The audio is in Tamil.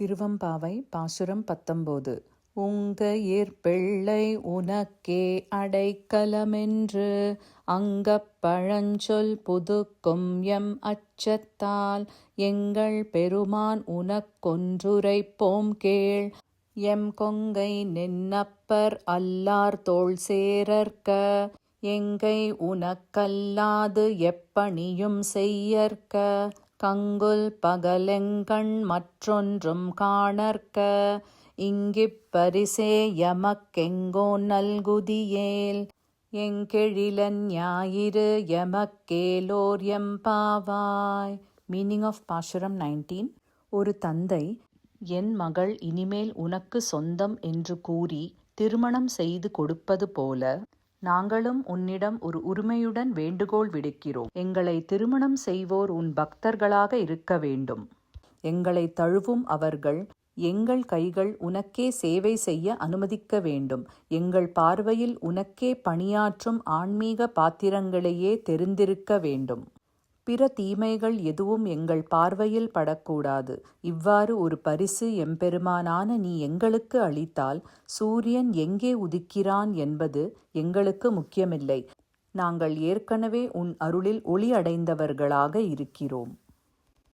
திருவம்பாவை பாசுரம் பத்தொம்போது. உங்க பிள்ளை உனக்கே அடைக்கலமென்று அங்கப் பழஞ்சொல் புதுக்கும் எம் அச்சத்தால் எங்கள் பெருமான் உனக்கொன்றுரைப்போம் கேள். எம் கொங்கை நின்னப்பர் அல்லார் தோள் சேரற்க எங்கை உனக்கல்லாது எப்பணியும் செய்யற்க. கங்குல் பகலெங்கண் மற்றொன்றும் காணற்க. இங்கிப் பரிசே எமக்கெங்கோ நல்குதியேல். எங்கெழிலன் ஞாயிறு எமக்கேலோர் எம்பாவாய். மீனிங் ஆஃப் பாசுரம் நைன்டீன் ஒரு தந்தை என் மகள் இனிமேல் உனக்கு சொந்தம் என்று கூறி திருமணம் செய்து கொடுப்பது போல நாங்களும் உன்னிடம் ஒரு உரிமையுடன் வேண்டுகோள் விடுக்கிறோம். எங்களை திருமணம் செய்வோர் உன் பக்தர்களாக இருக்க வேண்டும். எங்களை தழுவும் அவர்கள் எங்கள் கைகள் உனக்கே சேவை செய்ய அனுமதிக்க வேண்டும். எங்கள் பார்வையில் உனக்கே பணியாற்றும் ஆன்மீக பாத்திரங்களையே தெரிந்திருக்க வேண்டும். பிற தீமைகள் எதுவும் எங்கள் பார்வையில் படக்கூடாது. இவ்வாறு ஒரு பரிசு எம்பெருமானான நீ எங்களுக்கு அளித்தால் சூரியன் எங்கே உதிக்கிறான் என்பது எங்களுக்கு முக்கியமில்லை. நாங்கள் ஏற்கனவே உன் அருளில் ஒளி அடைந்தவர்களாக இருக்கிறோம்.